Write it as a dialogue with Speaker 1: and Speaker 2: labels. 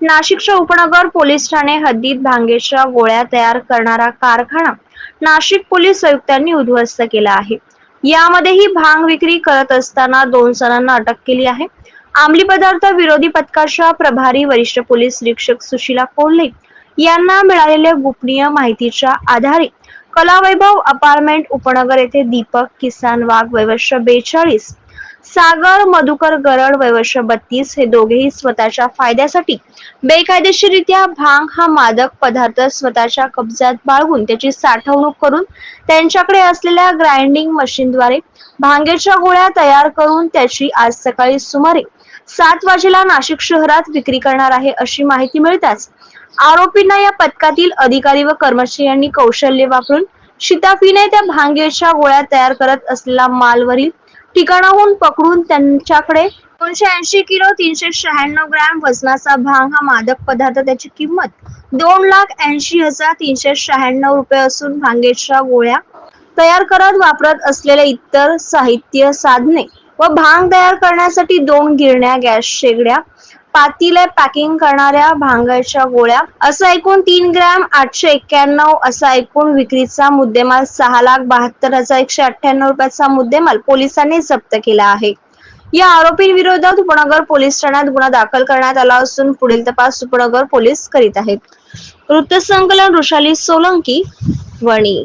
Speaker 1: नाशिकच्या उपनगर पोलीस ठाणे हद्दीत भांगेच्या गोळ्या तयार करणारा कारखाना नाशिक पोलीस आयुक्तांनी उद्ध्वस्त केला आहे. यामध्येही भांग विक्री करत असताना दोन जणांना अटक केली आहे. अंमली पदार्थ विरोधी पथकाच्या प्रभारी वरिष्ठ पोलीस निरीक्षक सुशीला कोल्हे यांना मिळालेल्या गोपनीय माहितीच्या आधारे कलावैभव अपार्टमेंट उपनगर येथे दीपक किसान वाघ वयवर्ष बेचाळीस सागर मधुकर गरड वयवर्ष बत्तीस हे दोघेही स्वतःच्या फायद्यासाठी बेकायदेशीरित्या भांग हा मादक पदार्थ स्वतःच्या कब्जात बाळगून त्याची साठवणूक करून त्यांच्याकडे असलेल्या ग्राइंडिंग मशीनद्वारे भांगेच्या गोळ्या तयार करून त्याची आज सकाळी सुमारे सात वाजेला नाशिक शहरात विक्री करणार आहे अशी माहिती मिळताच आरोपींना या पथकातील अधिकारी व कर्मचाऱ्यांनी कौशल्य वापरून शिताफीने त्या भांगेच्या गोळ्या तयार करत असलेला मालवरील ठिकाणाहून पकडून त्यांच्याकडे दोनशे ऐंशी किलो तीनशे शहाण्णव ग्रॅम वजनाचा भांग हा मादक पदार्थ त्याची किंमत दोन लाख ऐंशी हजार तीनशे शहाण्णव रुपये असून भांगेच्या गोळ्या तयार करत वापरत असलेले इतर साहित्य साधने व भांग तयार करण्यासाठी दोन गिरण्या गॅस शेगड्या पातीले पॅकिंग करणाऱ्या भांगाच्या गोळ्या असं एकूण तीन ग्रॅम आठशे एक्क्याण्णव असा एकूण विक्रीचा मुद्देमाल सहा लाख बहात्तर हजार एकशे अठ्ठ्याण्णव रुपयाचा मुद्देमाल पोलिसांनी जप्त केला आहे. या आरोपींविरोधात उपनगर पोलीस ठाण्यात गुन्हा दाखल करण्यात आला असून पुढील तपास उपनगर पोलीस करीत आहेत. वृत्तसंकलन वृषाली सोलंकी वणी.